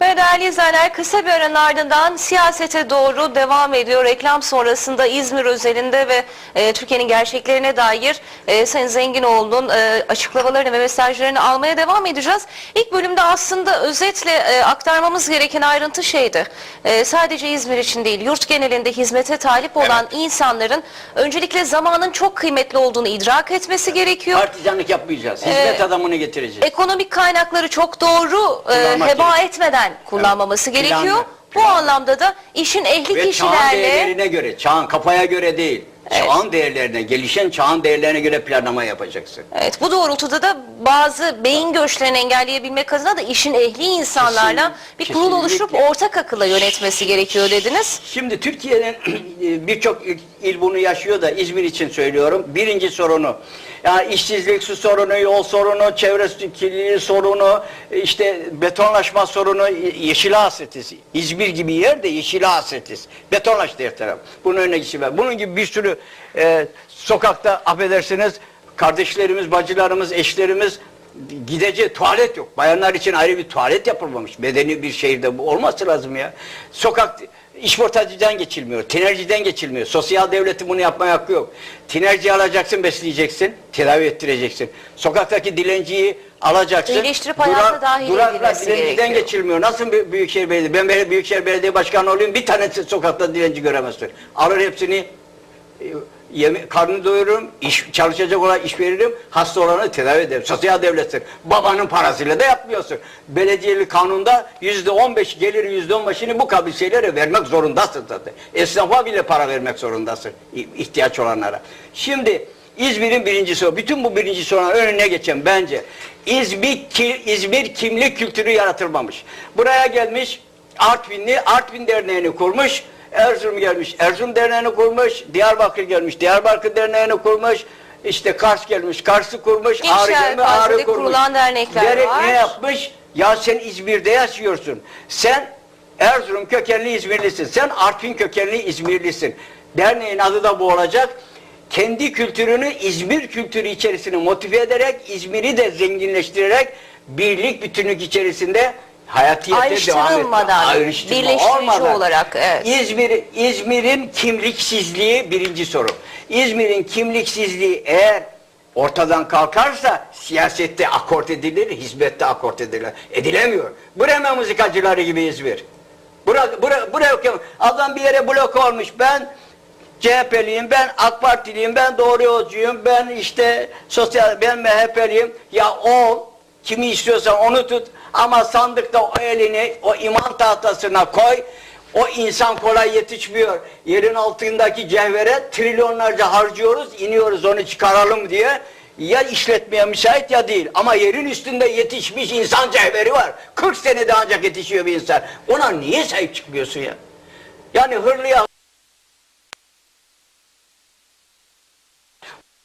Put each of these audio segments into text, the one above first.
Ve değerli izleyenler kısa bir aranın ardından siyasete doğru devam ediyor. Reklam sonrasında İzmir özelinde ve e, Türkiye'nin gerçeklerine dair e, Sayın Zenginoğlu'nun e, açıklamalarını ve mesajlarını almaya devam edeceğiz. İlk bölümde aslında özetle e, aktarmamız gereken ayrıntı şeydi. E, sadece İzmir için değil yurt genelinde hizmete talip olan insanların öncelikle zamanın çok kıymetli olduğunu idrak etmesi gerekiyor. Partizanlık yapmayacağız. Hizmet Ee, adamını getireceğiz. Ekonomik kaynakları çok doğru e, heba etmeden kullanmaması Evet, gerekiyor. planlı, Bu anlamda da işin ehli Ve çağın kişilerle değerlerine göre, çağın kafaya göre değil. Çağın değerlerine, gelişen çağın değerlerine göre planlama yapacaksın. Evet bu doğrultuda da bazı beyin göçlerini engelleyebilmek adına da işin ehli insanlarla bir kurul kesinlikle. oluşturup ortak akılla yönetmesi gerekiyor dediniz. Şimdi Türkiye'nin birçok il- il bunu yaşıyor da İzmir için söylüyorum. Birinci sorunu yani işsizlik su sorunu, yol sorunu, çevre kirliliği sorunu, işte betonlaşma sorunu, yeşil hasretiz. İzmir gibi yerde yeşil hasretiz. Betonlaştı her taraf. Bunun önüne var. Bunun gibi bir sürü e, sokakta affedersiniz kardeşlerimiz, bacılarımız, eşlerimiz gidecek tuvalet yok. Bayanlar için ayrı bir tuvalet yapılmamış. Medeni bir şehirde bu olması lazım ya. Sokak işportacıdan geçilmiyor, tinerciden geçilmiyor. Sosyal devletin bunu yapmaya hakkı yok. Tinerci alacaksın, besleyeceksin, tedavi ettireceksin. Sokaktaki dilenciyi alacaksın. İyileştirip hayata dahil edilmesi dilenciden gerekiyor. geçilmiyor. Nasıl bir Büyükşehir Belediye? Ben Büyükşehir Belediye Başkanı olayım, bir tane sokakta dilenci göremezsin. Alır hepsini yeme, karnını doyururum, iş, çalışacak olan iş veririm, hasta olanı tedavi ederim. Sosyal devlettir. Babanın parasıyla da yapmıyorsun. Belediyelik kanunda yüzde on beş gelir yüzde on beşini bu kabil vermek zorundasın zaten. Esnafa bile para vermek zorundasın ihtiyaç olanlara. Şimdi İzmir'in birinci soru, bütün bu birinci sorunun önüne geçen bence İzmir, ki- İzmir kimlik kültürü yaratılmamış. Buraya gelmiş Artvinli, Artvin Derneği'ni kurmuş, Erzurum gelmiş, Erzurum Derneği'ni kurmuş, Diyarbakır gelmiş, Diyarbakır Derneği'ni kurmuş, işte Kars gelmiş, Kars'ı kurmuş, İnşa Ağrı gelmiş, Ağrı kurmuş. kurulan dernekler Derek var. ne yapmış? Ya sen İzmir'de yaşıyorsun. Sen Erzurum kökenli İzmirlisin. Sen Artvin kökenli İzmirlisin. Derneğin adı da bu olacak. Kendi kültürünü İzmir kültürü içerisine motive ederek, İzmir'i de zenginleştirerek birlik bütünlük içerisinde hayatiyete devam etme. Ayrıştırılmadan, Ayrıştırma birleştirici olmadan. olarak, evet. İzmir, İzmir'in kimliksizliği birinci soru. İzmir'in kimliksizliği eğer ortadan kalkarsa siyasette akort edilir, hizmette akort edilir. Edilemiyor. Bremen müzikacıları gibi İzmir. Bura, bura, bura, adam bir yere blok olmuş. Ben CHP'liyim, ben AK Partiliyim, ben doğru yolcuyum, ben işte sosyal, ben MHP'liyim. Ya ol, kimi istiyorsan onu tut ama sandıkta o elini o iman tahtasına koy. O insan kolay yetişmiyor. Yerin altındaki cevhere trilyonlarca harcıyoruz, iniyoruz onu çıkaralım diye. Ya işletmeye müsait ya değil. Ama yerin üstünde yetişmiş insan cevheri var. 40 senede ancak yetişiyor bir insan. Ona niye sahip çıkmıyorsun ya? Yani hırlıya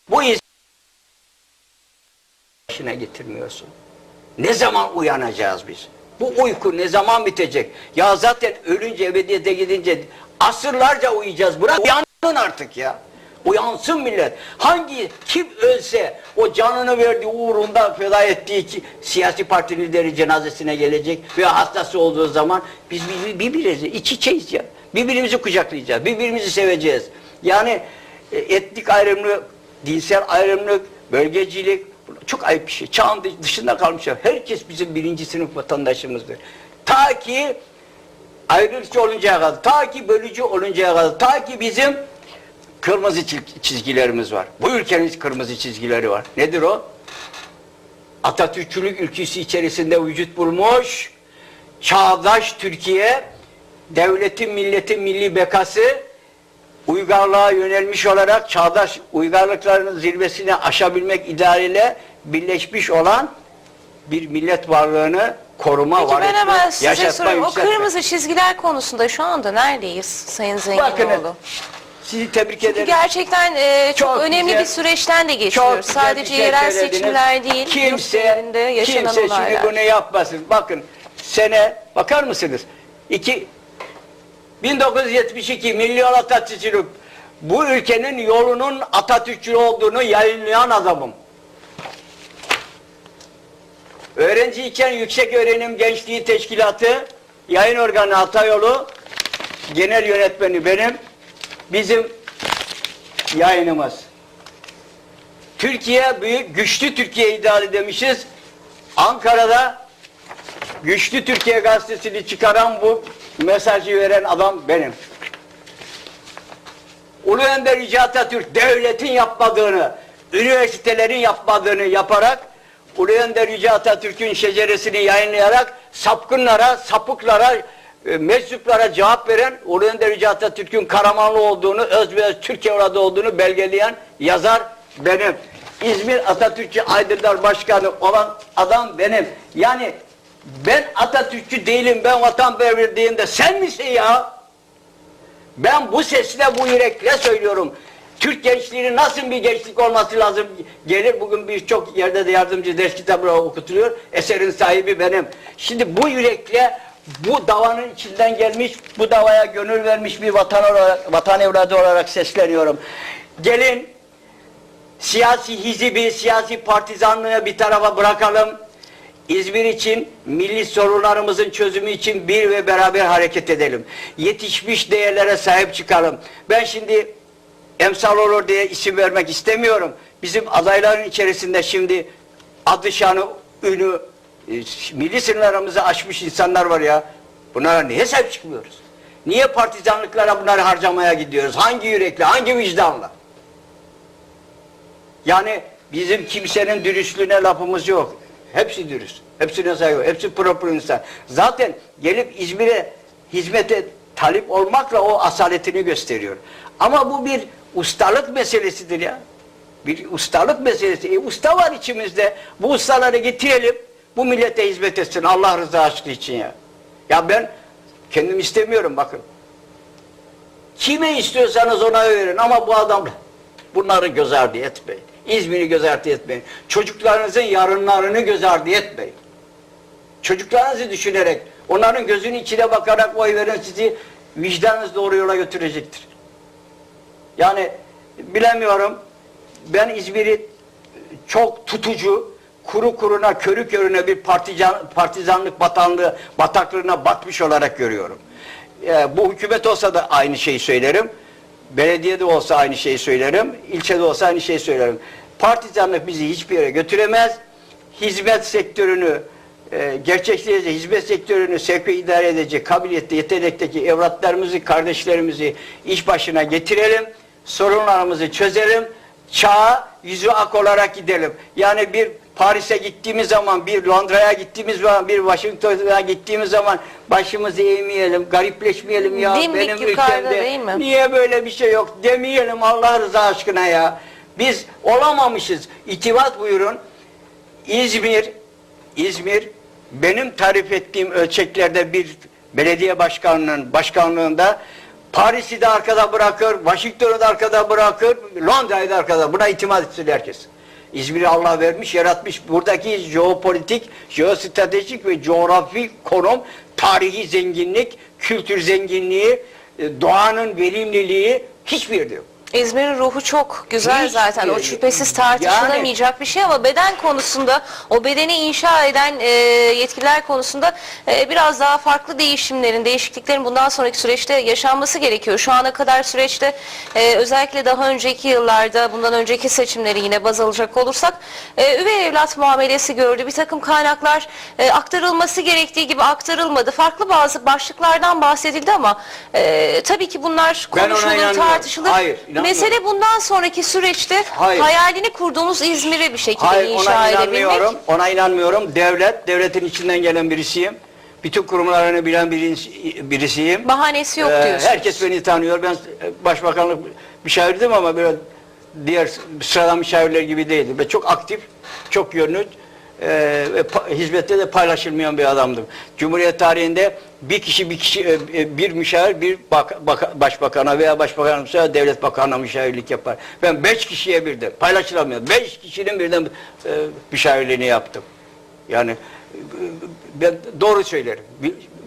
Bu iz başına getirmiyorsun. Ne zaman uyanacağız biz? Bu uyku ne zaman bitecek? Ya zaten ölünce ebediyete gidince asırlarca uyuyacağız. Bırak uyanın artık ya. Uyansın millet. Hangi kim ölse o canını verdiği uğrunda feda ettiği ki, siyasi parti lideri cenazesine gelecek ve hastası olduğu zaman biz bir- birbirimizi iç içeyiz ya. Birbirimizi kucaklayacağız. Birbirimizi seveceğiz. Yani e, etnik ayrımlık, dinsel ayrımlık, bölgecilik çok ayıp bir şey. Çağın dışında kalmışlar. Herkes bizim birinci sınıf vatandaşımızdır. Ta ki ayrılıkçı oluncaya kadar, ta ki bölücü oluncaya kadar, ta ki bizim kırmızı çiz- çizgilerimiz var. Bu ülkenin kırmızı çizgileri var. Nedir o? Atatürkçülük ülküsü içerisinde vücut bulmuş, çağdaş Türkiye, devletin, milletin milli bekası, uygarlığa yönelmiş olarak çağdaş uygarlıkların zirvesine aşabilmek idealiyle birleşmiş olan bir millet varlığını koruma, Peki var ben etme, hemen size yaşatma, sorayım. O yükseltme. kırmızı çizgiler konusunda şu anda neredeyiz Sayın Bakın Zenginoğlu? sizi tebrik Çünkü ederim. gerçekten e, çok, Çok önemli güzel- bir süreçten de geçiyoruz. Sadece şey yerel söylediniz. seçimler değil, kimse, kimse olaylar. şimdi bunu yapmasın. Bakın sene bakar mısınız? İki, 1972 Milyon Atatürkçülük bu ülkenin yolunun Atatürkçü olduğunu yayınlayan adamım. Öğrenciyken Yüksek Öğrenim Gençliği Teşkilatı Yayın organı Hatayolu genel yönetmeni benim. Bizim yayınımız. Türkiye büyük, güçlü Türkiye ideali demişiz. Ankara'da güçlü Türkiye gazetesini çıkaran bu mesajı veren adam benim. Ulu Önder Yüce Atatürk devletin yapmadığını, üniversitelerin yapmadığını yaparak Ulu Önder Yüce Atatürk'ün şeceresini yayınlayarak sapkınlara, sapıklara, e, meczuplara cevap veren Ulu Önder Yüce Atatürk'ün Karamanlı olduğunu, öz ve öz Türkiye orada olduğunu belgeleyen yazar benim. İzmir Atatürkçü Aydınlar Başkanı olan adam benim. Yani ben Atatürkçü değilim, ben vatanperver değilim de sen misin ya? Ben bu sesle, bu yürekle söylüyorum. Türk gençliğinin nasıl bir gençlik olması lazım gelir. Bugün birçok yerde de yardımcı ders kitabı okutuluyor. Eserin sahibi benim. Şimdi bu yürekle bu davanın içinden gelmiş, bu davaya gönül vermiş bir vatan olarak, vatan evladı olarak sesleniyorum. Gelin siyasi hizibi, siyasi partizanlığı bir tarafa bırakalım. İzmir için, milli sorunlarımızın çözümü için bir ve beraber hareket edelim. Yetişmiş değerlere sahip çıkalım. Ben şimdi emsal olur diye isim vermek istemiyorum. Bizim adayların içerisinde şimdi adı şanı, ünü, e, milli sınırlarımızı aşmış insanlar var ya. Bunlara niye sahip çıkmıyoruz? Niye partizanlıklara bunları harcamaya gidiyoruz? Hangi yürekle, hangi vicdanla? Yani bizim kimsenin dürüstlüğüne lafımız yok. Hepsi dürüst. Hepsine saygı. Hepsi proper insan. Zaten gelip İzmir'e hizmete talip olmakla o asaletini gösteriyor. Ama bu bir ustalık meselesidir ya. Bir ustalık meselesi. E, usta var içimizde. Bu ustaları getirelim. Bu millete hizmet etsin. Allah rızası için ya. Ya ben kendim istemiyorum bakın. Kime istiyorsanız ona verin ama bu adam bunları göz ardı etmeyin. İzmir'i göz ardı etmeyin. Çocuklarınızın yarınlarını göz ardı etmeyin. Çocuklarınızı düşünerek, onların gözünün içine bakarak oy verin sizi vicdanınız doğru yola götürecektir. Yani bilemiyorum ben İzmir'i çok tutucu, kuru kuruna, körü körüne bir partizan, partizanlık batanlığı, bataklığına batmış olarak görüyorum. Ee, bu hükümet olsa da aynı şeyi söylerim. Belediyede olsa aynı şeyi söylerim. ilçede olsa aynı şeyi söylerim. Partizanlık bizi hiçbir yere götüremez. Hizmet sektörünü e, gerçekleştirecek, hizmet sektörünü sevk idare edecek kabiliyette, yetenekteki evlatlarımızı, kardeşlerimizi iş başına getirelim. Sorunlarımızı çözelim. Çağa yüzü ak olarak gidelim. Yani bir Paris'e gittiğimiz zaman, bir Londra'ya gittiğimiz zaman, bir Washington'a gittiğimiz zaman başımızı eğmeyelim, garipleşmeyelim ya Dimdik benim ülkemde değil mi? niye böyle bir şey yok demeyelim Allah rızası aşkına ya. Biz olamamışız. İtibat buyurun. İzmir, İzmir benim tarif ettiğim ölçeklerde bir belediye başkanlığının başkanlığında Paris'i de arkada bırakır, Washington'u da arkada bırakır, Londra'yı da arkada. Buna itimat etsin herkes. İzmir'i Allah vermiş, yaratmış. Buradaki jeopolitik, jeostratejik ve coğrafi konum, tarihi zenginlik, kültür zenginliği, e, doğanın verimliliği hiçbir yerde yok. İzmir'in ruhu çok güzel Hiç zaten. O şüphesiz tartışılamayacak bir şey ama beden konusunda o bedeni inşa eden e, yetkililer konusunda e, biraz daha farklı değişimlerin, değişikliklerin bundan sonraki süreçte yaşanması gerekiyor. Şu ana kadar süreçte e, özellikle daha önceki yıllarda bundan önceki seçimleri yine baz alacak olursak e, üvey evlat muamelesi gördü. Bir takım kaynaklar e, aktarılması gerektiği gibi aktarılmadı. Farklı bazı başlıklardan bahsedildi ama e, tabii ki bunlar Ben ona konuşulur, tartışılır. Hayır. Mesele bundan sonraki süreçte Hayır. hayalini kurduğumuz İzmir'i bir şekilde Hayır inşa ona edebilmek. inanmıyorum. Ona inanmıyorum. Devlet, devletin içinden gelen birisiyim. Bütün kurumlarını bilen birisi- birisiyim. Bahanesi yok Ee, diyorsunuz. herkes beni tanıyor. Ben başbakanlık müşavirdim ama böyle diğer sıradan müşavirler gibi değildim. Ben çok aktif, çok yönlü e, hizmette de paylaşılmayan bir adamdım. Cumhuriyet tarihinde bir kişi bir kişi e, e, bir müşavir bir bak, baka- başbakana veya başbakanımsa devlet bakanına müşavirlik yapar. Ben beş kişiye birden paylaşılamıyor. Beş kişinin birden e, müşavirliğini yaptım. Yani e, ben doğru söylerim.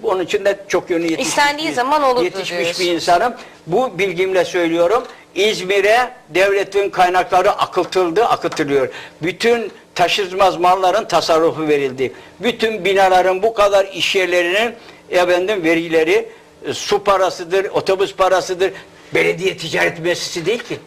Onun için de çok yönlü yetişmiş İstendiği bir- zaman olur yetişmiş diyorsunuz. bir insanım. Bu bilgimle söylüyorum. İzmir'e devletin kaynakları akıtıldı, akıtılıyor. Bütün taşınmaz malların tasarrufu verildi. Bütün binaların bu kadar iş yerlerinin efendim vergileri e, su parasıdır, otobüs parasıdır. Belediye ticaret müessesi değil ki.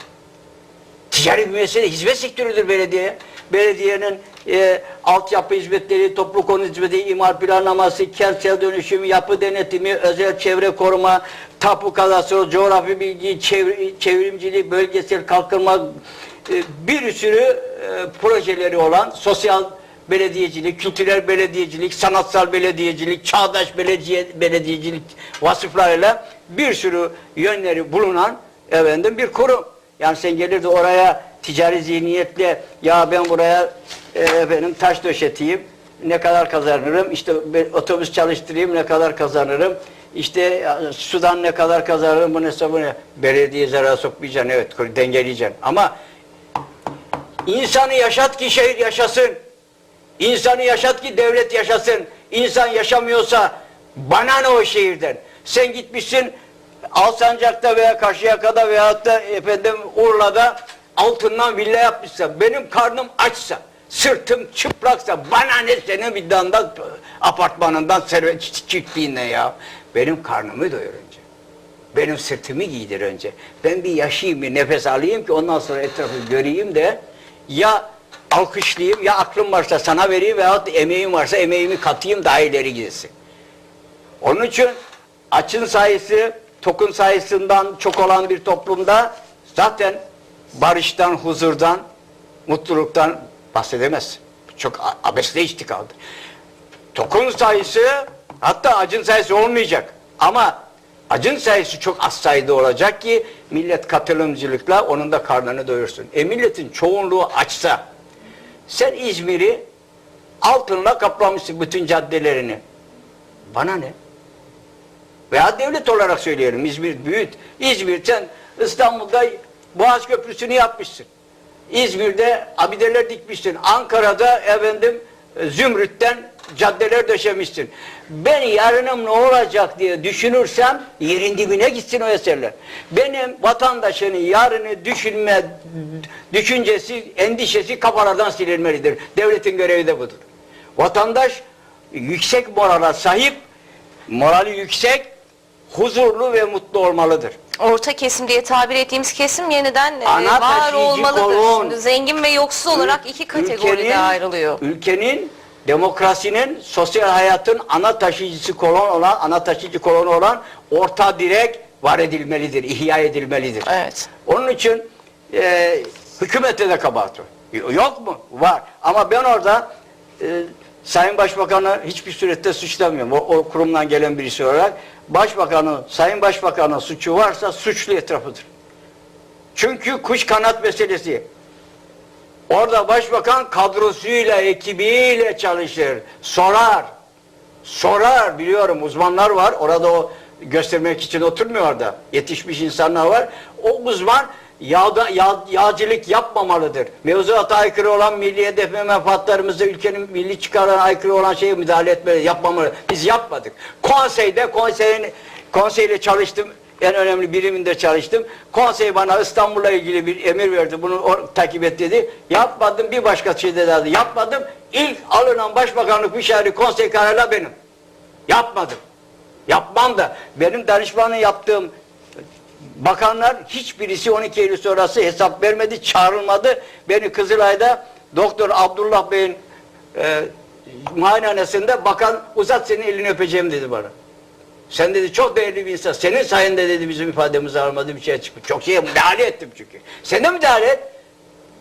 Bir mesele, hizmet sektörüdür belediye. Belediyenin e, altyapı hizmetleri, toplu konu hizmeti, imar planlaması, kentsel dönüşüm, yapı denetimi, özel çevre koruma, tapu kadastro, coğrafi bilgi, çevre, çevrimcilik, bölgesel kalkınma, bir sürü e, projeleri olan sosyal belediyecilik, kültürel belediyecilik, sanatsal belediyecilik, çağdaş belediye, belediyecilik vasıflarıyla bir sürü yönleri bulunan efendim bir kurum. Yani sen gelir de oraya ticari zihniyetle ya ben buraya e, efendim taş döşeteyim ne kadar kazanırım işte otobüs çalıştırayım ne kadar kazanırım işte sudan ne kadar kazanırım bunu hesabını belediye zarar sokmayacaksın evet dengeleyeceksin ama insanı yaşat ki şehir yaşasın İnsanı yaşat ki devlet yaşasın. İnsan yaşamıyorsa bana ne o şehirden? Sen gitmişsin Alsancak'ta veya Karşıyaka'da veyahut da efendim Urla'da altından villa yapmışsan, benim karnım açsa, sırtım çıplaksa bana ne senin villandan, apartmanından, servet çiftliğinden ya. Benim karnımı doyur önce. Benim sırtımı giydir önce. Ben bir yaşayayım, bir nefes alayım ki ondan sonra etrafı göreyim de ya alkışlayayım ya aklım varsa sana vereyim veyahut emeğim varsa emeğimi katayım daha ileri gitsin. Onun için açın sayısı tokun sayısından çok olan bir toplumda zaten barıştan, huzurdan, mutluluktan bahsedemez. Çok abesle iştikaldır. Tokun sayısı hatta acın sayısı olmayacak. Ama acın sayısı çok az sayıda olacak ki millet katılımcılıkla onun da karnını doyursun. E milletin çoğunluğu açsa sen İzmir'i altınla kaplamışsın bütün caddelerini. Bana ne? Veya devlet olarak söyleyelim İzmir büyüt. İzmir sen İstanbul'da Boğaz Köprüsü'nü yapmışsın. İzmir'de abideler dikmişsin. Ankara'da efendim e, Zümrüt'ten caddeler döşemişsin. Ben yarınım ne olacak diye düşünürsem yerin dibine gitsin o eserler. Benim vatandaşının yarını düşünme düşüncesi, endişesi kafalardan silinmelidir. Devletin görevi de budur. Vatandaş yüksek morala sahip, morali yüksek, huzurlu ve mutlu olmalıdır. Orta kesim diye tabir ettiğimiz kesim yeniden e, Ana var olmalıdır. kolon. Şimdi zengin ve yoksul olarak iki kategoride Ülkenin- ayrılıyor. Ülkenin demokrasinin, sosyal hayatın ana taşıyıcısı kolon olan, ana taşıyıcı kolonu olan orta direk var edilmelidir, ihya edilmelidir. Evet. Onun için e, hükümette de kabahat var. Yok mu? Var. Ama ben orada e, Sayın Başbakan'ı hiçbir surette suçlamıyorum. O, o kurumdan gelen birisi olarak. Başbakanı, Sayın Başbakan'ın suçu varsa suçlu etrafıdır. Çünkü kuş kanat meselesi. Orada başbakan kadrosuyla, ekibiyle çalışır. Sorar. Sorar biliyorum uzmanlar var. Orada o göstermek için oturmuyor orada. Yetişmiş insanlar var. O uzman yağda, yağ, yağcılık yapmamalıdır. Mevzuata aykırı olan milli hedef ve menfaatlarımızda ülkenin milli çıkarlarına aykırı olan şeye müdahale etmeli, yapmamalı. Biz yapmadık. Konseyde, konseyin, konseyle çalıştım. En önemli biriminde çalıştım. Konsey bana İstanbul'la ilgili bir emir verdi. Bunu takip et dedi. Yapmadım. Bir başka şey de dedi. Yapmadım. İlk alınan başbakanlık müşaviri konsey kararıyla benim. Yapmadım. Yapmam da. Benim danışmanın yaptığım bakanlar hiçbirisi 12 Eylül sonrası hesap vermedi, çağrılmadı. Beni Kızılay'da Doktor Abdullah Bey'in e, muayenehanesinde bakan uzat senin elini öpeceğim dedi bana. Sen dedi çok değerli bir insan. Senin sayende dedi bizim ifademizi almadı bir şey çıkmış. Çok şeye müdahale ettim çünkü. Sen müdahale et.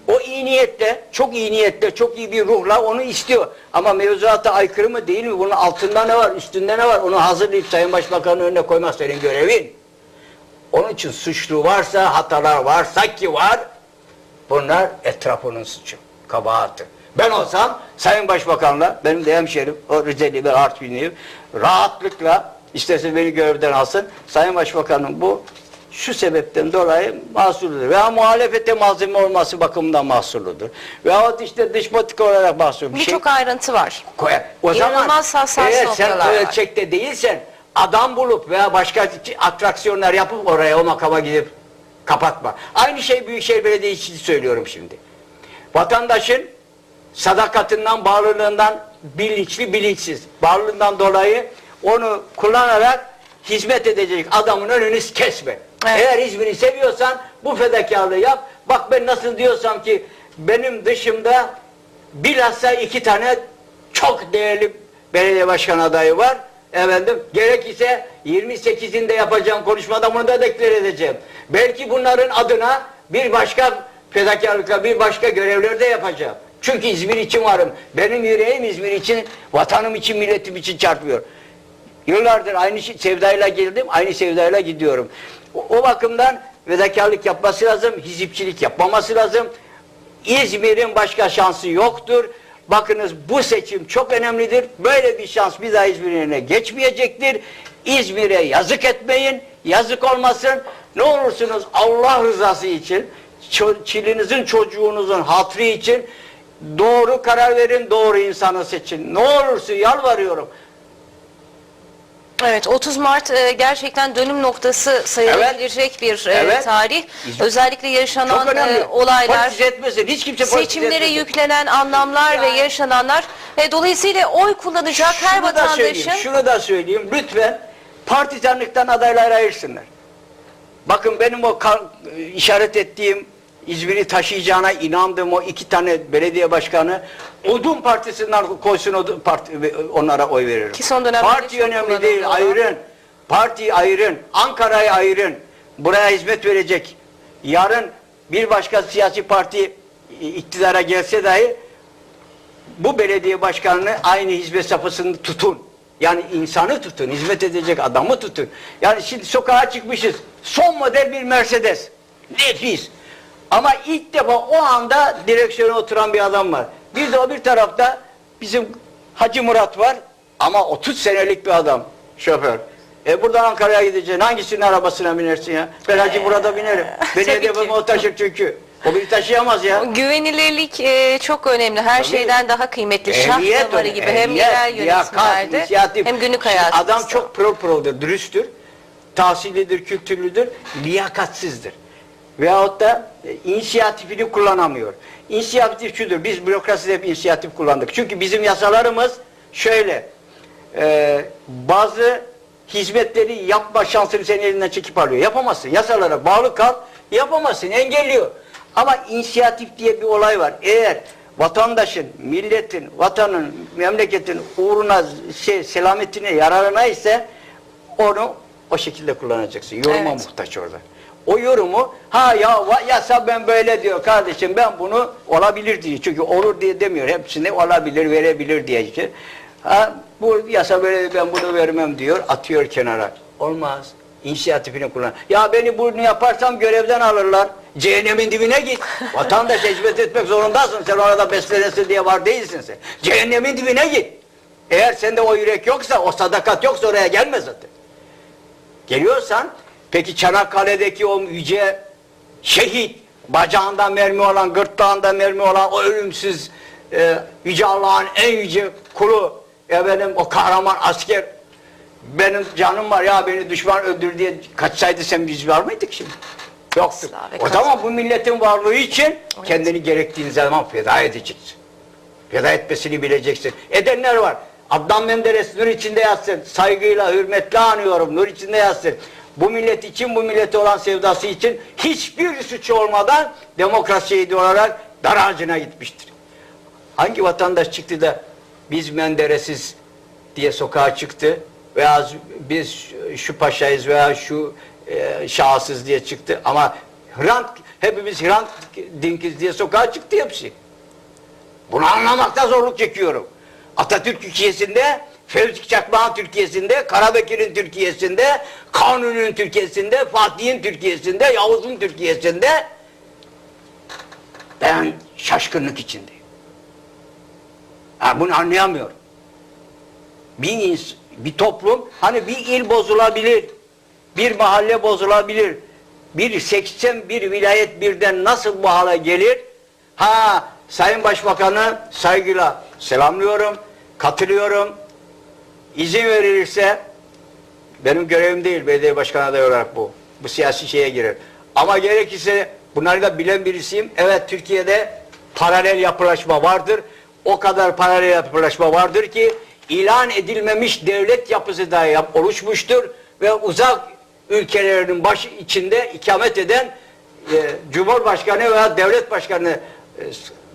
O iyi niyetle, çok iyi niyetle, çok iyi bir ruhla onu istiyor. Ama mevzuata aykırı mı değil mi? Bunun altında ne var, üstünde ne var? Onu hazırlayıp Sayın Başbakan'ın önüne koymak senin görevin. Onun için suçlu varsa, hatalar varsa ki var, bunlar etrafının suçu, kabahati. Ben olsam Sayın Başbakan'la, benim de hemşerim, o Rizeli ve Artvinliyim, rahatlıkla isterse beni görevden alsın, Sayın Başbakan'ın bu şu sebepten dolayı mahsurludur. Veya muhalefete malzeme olması bakımından mahsurludur. Veyahut işte dış politika olarak mahsurludur. Bir şey Birçok ayrıntı var. koyar. O zaman İnanılmaz hassas eğer sen noktalar var. ölçekte değilsen adam bulup veya başka atraksiyonlar yapıp oraya o makama gidip kapatma. Aynı şey Büyükşehir Belediyesi için söylüyorum şimdi. Vatandaşın sadakatinden, bağlılığından bilinçli, bilinçsiz. Bağlılığından dolayı onu kullanarak hizmet edecek adamın önünü kesme. Evet. Eğer İzmir'i seviyorsan bu fedakarlığı yap. Bak ben nasıl diyorsam ki benim dışımda bilhassa iki tane çok değerli belediye başkan adayı var. Efendim gerekirse 28'inde yapacağım konuşmada bunu da deklar edeceğim. Belki bunların adına bir başka fedakarlıkla bir başka görevler de yapacağım. Çünkü İzmir için varım. Benim yüreğim İzmir için, vatanım için, milletim için çarpıyor. Yıllardır aynı şey- sevdayla geldim, aynı sevdayla gidiyorum. O, o bakımdan fedakarlık yapması lazım, hizipçilik yapmaması lazım. İzmir'in başka şansı yoktur. Bakınız bu seçim çok önemlidir. Böyle bir şans bir daha İzmir'in geçmeyecektir. İzmir'e yazık etmeyin, yazık olmasın. Ne olursunuz Allah rızası için, çilinizin çocuğunuzun hatrı için doğru karar verin, doğru insanı seçin. Ne olursa yalvarıyorum. Evet 30 Mart e, gerçekten dönüm noktası sayılabilecek bir e, Evet. tarih. Özellikle yaşanan önemli. e, olaylar, Politize etmesin. Hiç kimse politize seçimlere etmesin. yüklenen anlamlar ve yaşananlar ve dolayısıyla oy kullanacak her Şunu da söyleyeyim, vatandaşın şunu da söyleyeyim. Lütfen partizanlıktan adayları ayırsınlar. Bakın benim o kal- işaret ettiğim İzmir'i taşıyacağına inandığım o iki tane belediye başkanı Odun Partisi'nden koysun odun parti, onlara oy veririm. Ki son dönemde Parti önemli değil, kullanılıyor. ayırın. Partiyi ayırın, Ankara'yı ayırın. Buraya hizmet verecek. Yarın bir başka siyasi parti iktidara gelse dahi bu belediye başkanını aynı hizmet safhasını tutun. Yani insanı tutun, hizmet edecek adamı tutun. Yani şimdi sokağa çıkmışız. Son model bir Mercedes. Nefis. Ama ilk defa o anda direksiyona oturan bir adam var. Bir de o bir tarafta bizim Hacı Murat var. Ama 30 senelik bir adam. Şoför. E buradan Ankara'ya gideceksin. Hangisinin arabasına binersin ya? Ben Hacı Murat'a binerim. Beni hedefim o taşır çünkü. O beni taşıyamaz ya. güvenilirlik e, çok önemli. Her Tabii. şeyden daha kıymetli. Şah Ehliyet damarı gibi hem ehliyet, yerel liyakat, yönetimlerde inisiyatif. hem günlük Şimdi hayatımızda. Adam çok pırıl pırıldır, dürüsttür, tahsillidir, kültürlüdür, liyakatsizdir. Veyahut da e, inisiyatifini kullanamıyor. İnisiyatif şudur, biz bürokraside hep inisiyatif kullandık. Çünkü bizim yasalarımız şöyle, e, bazı hizmetleri yapma şansını senin elinden çekip alıyor. Yapamazsın, yasalara bağlı kal, yapamazsın, engelliyor. Ama inisiyatif diye bir olay var. Eğer vatandaşın, milletin, vatanın, memleketin uğruna, şey, selametine, yararına ise onu o şekilde kullanacaksın. Yoruma Evet. muhtaç orada. O yorumu ha ya yasa ben böyle diyor kardeşim ben bunu olabilir diye. Çünkü olur diye demiyor. Hepsini olabilir, verebilir diye. işte. Ha, bu yasa böyle ben bunu vermem diyor. Atıyor kenara. Olmaz. İnisiyatifini kullan. Ya beni bunu yaparsam görevden alırlar. Cehennemin dibine git. Vatandaş hizmet etmek zorundasın. Sen orada beslenesin diye var değilsin sen. Cehennemin dibine git. Eğer sende o yürek yoksa, o sadakat yoksa oraya gelme zaten. Geliyorsan peki Çanakkale'deki o yüce şehit bacağında mermi olan, gırtlağında mermi olan o ölümsüz e, yüce Allah'ın en yüce kulu efendim o kahraman asker benim canım var ya beni düşman öldür diye kaçsaydı sen biz var mıydık şimdi? Yoktuk. O zaman bu milletin varlığı için kendini gerektiğin zaman feda edeceksin. Feda etmesini bileceksin. Edenler var. Adnan Menderes nur içinde yatsın. Saygıyla, hürmetle anıyorum. Nur içinde yatsın. Bu millet için, bu millete olan sevdası için hiçbir suçu olmadan demokrasi şehidi olarak dar ağacına gitmiştir. Hangi vatandaş çıktı da biz Menderes'iz diye sokağa çıktı veya biz şu paşayız veya şu e, şahsız diye çıktı ama Hrant, hepimiz Hrant dinkiz diye sokağa çıktı hepsi. Bunu anlamakta zorluk çekiyorum. Atatürk Türkiye'sinde, Fevzi Çakmak'ın Türkiye'sinde, Karabekir'in Türkiye'sinde, Kanuni'nin Türkiye'sinde, Fatih'in Türkiye'sinde, Yavuz'un Türkiye'sinde ben şaşkınlık içindeyim. Ha, bunu anlayamıyorum. Bir, bir toplum, hani bir il bozulabilir, bir mahalle bozulabilir, bir 81 vilayet birden nasıl bu hale gelir? Ha, Sayın Başbakanı saygıyla selamlıyorum, katılıyorum. İzin verilirse, benim görevim değil belediye başkanı adayı olarak bu. Bu siyasi şeye girer. Ama gerekirse bunları da bilen birisiyim. Evet Türkiye'de paralel yapılaşma vardır. O kadar paralel yapılaşma vardır ki ilan edilmemiş devlet yapısı da yap, oluşmuştur ve uzak ülkelerinin başı içinde ikamet eden e, Cumhurbaşkanı veya devlet başkanı e,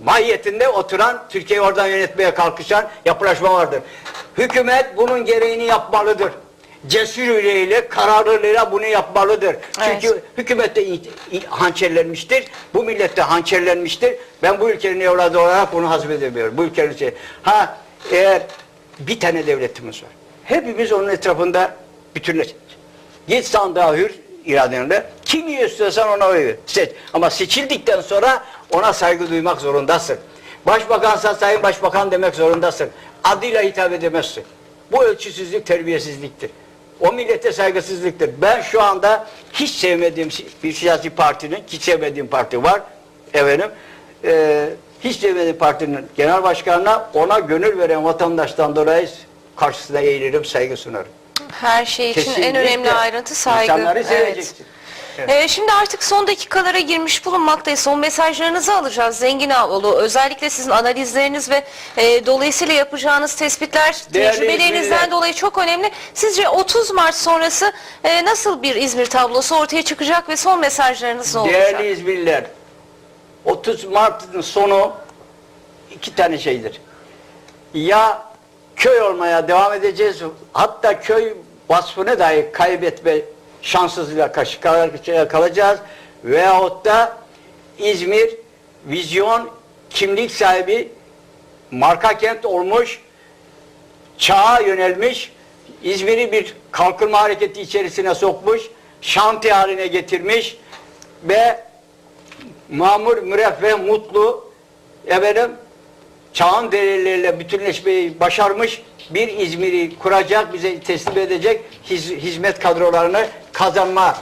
mahiyetinde oturan Türkiye'yi oradan yönetmeye kalkışan yapılaşma vardır. Hükümet bunun gereğini yapmalıdır. Cesur yüreğiyle, kararlılığıyla bunu yapmalıdır. Çünkü Evet. hükümet de hançerlenmiştir. Bu millet de hançerlenmiştir. Ben bu ülkenin evladı olarak bunu hazmedemiyorum. Bu ülkenin şey. Ha eğer bir tane devletimiz var. Hepimiz onun etrafında bütünleşeceğiz. Git sandığa hür iradenle. Kimi istiyorsan ona oy ver. Seç. Ama seçildikten sonra ona saygı duymak zorundasın. Başbakansa sayın başbakan demek zorundasın. Adıyla hitap edemezsin. Bu ölçüsüzlük terbiyesizliktir. O millete saygısızlıktır. Ben şu anda hiç sevmediğim bir siyasi partinin, hiç sevmediğim parti var. Efendim, eee, hiç sevmediğim partinin genel başkanına ona gönül veren vatandaştan dolayı karşısına eğilirim, saygı sunarım. Her şey için en Kesinlikle. önemli ayrıntı saygı. İnsanları Evet. Seveceksin. Ee, şimdi artık son dakikalara girmiş bulunmaktayız. Son mesajlarınızı alacağız Zengin Ağoğlu. Özellikle sizin analizleriniz ve e, dolayısıyla yapacağınız tespitler Değerli tecrübelerinizden İzmirliler. dolayı çok önemli. Sizce 30 Mart sonrası e, nasıl bir İzmir tablosu ortaya çıkacak ve son mesajlarınız ne olacak? Değerli İzmirliler, 30 Mart'ın sonu iki tane şeydir. Ya köy olmaya devam edeceğiz, hatta köy vasfını dahi kaybetme şanssızlığıyla karşı karşıya kalacağız. Veyahut da İzmir vizyon, kimlik sahibi, marka kent olmuş, çağa yönelmiş, İzmir'i bir kalkınma hareketi içerisine sokmuş, şanti haline getirmiş ve mamur, müreffeh, mutlu efendim çağın değerleriyle bütünleşmeyi başarmış bir İzmir'i kuracak, bize teslim edecek hiz- hizmet kadrolarını kazanma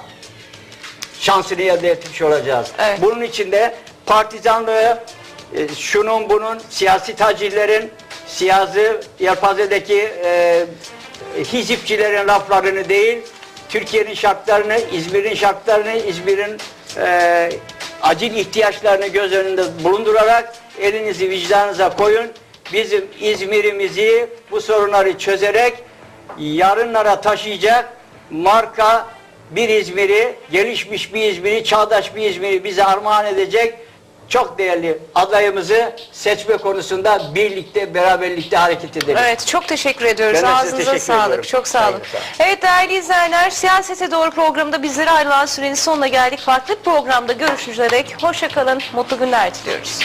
şansını elde etmiş olacağız. Evet. Bunun için de partizanlığı, e, şunun bunun, siyasi tacirlerin, siyasi yelpazedeki e, hizipçilerin laflarını değil, Türkiye'nin şartlarını, İzmir'in şartlarını, İzmir'in e, acil ihtiyaçlarını göz önünde bulundurarak elinizi vicdanınıza koyun. Bizim İzmir'imizi bu sorunları çözerek yarınlara taşıyacak marka bir İzmir'i, gelişmiş bir İzmir'i, çağdaş bir İzmir'i bize armağan edecek çok değerli adayımızı seçme konusunda birlikte, beraberlikte hareket edelim. Evet çok teşekkür ediyoruz. Ben de size Ağzınıza teşekkür sağlık. ediyorum. Çok sağ olun. Saygı, sağ olun. Evet değerli izleyenler Siyasete Doğru programda bizlere ayrılan sürenin sonuna geldik. Farklı bir programda dek hoşça kalın. Mutlu günler diliyoruz.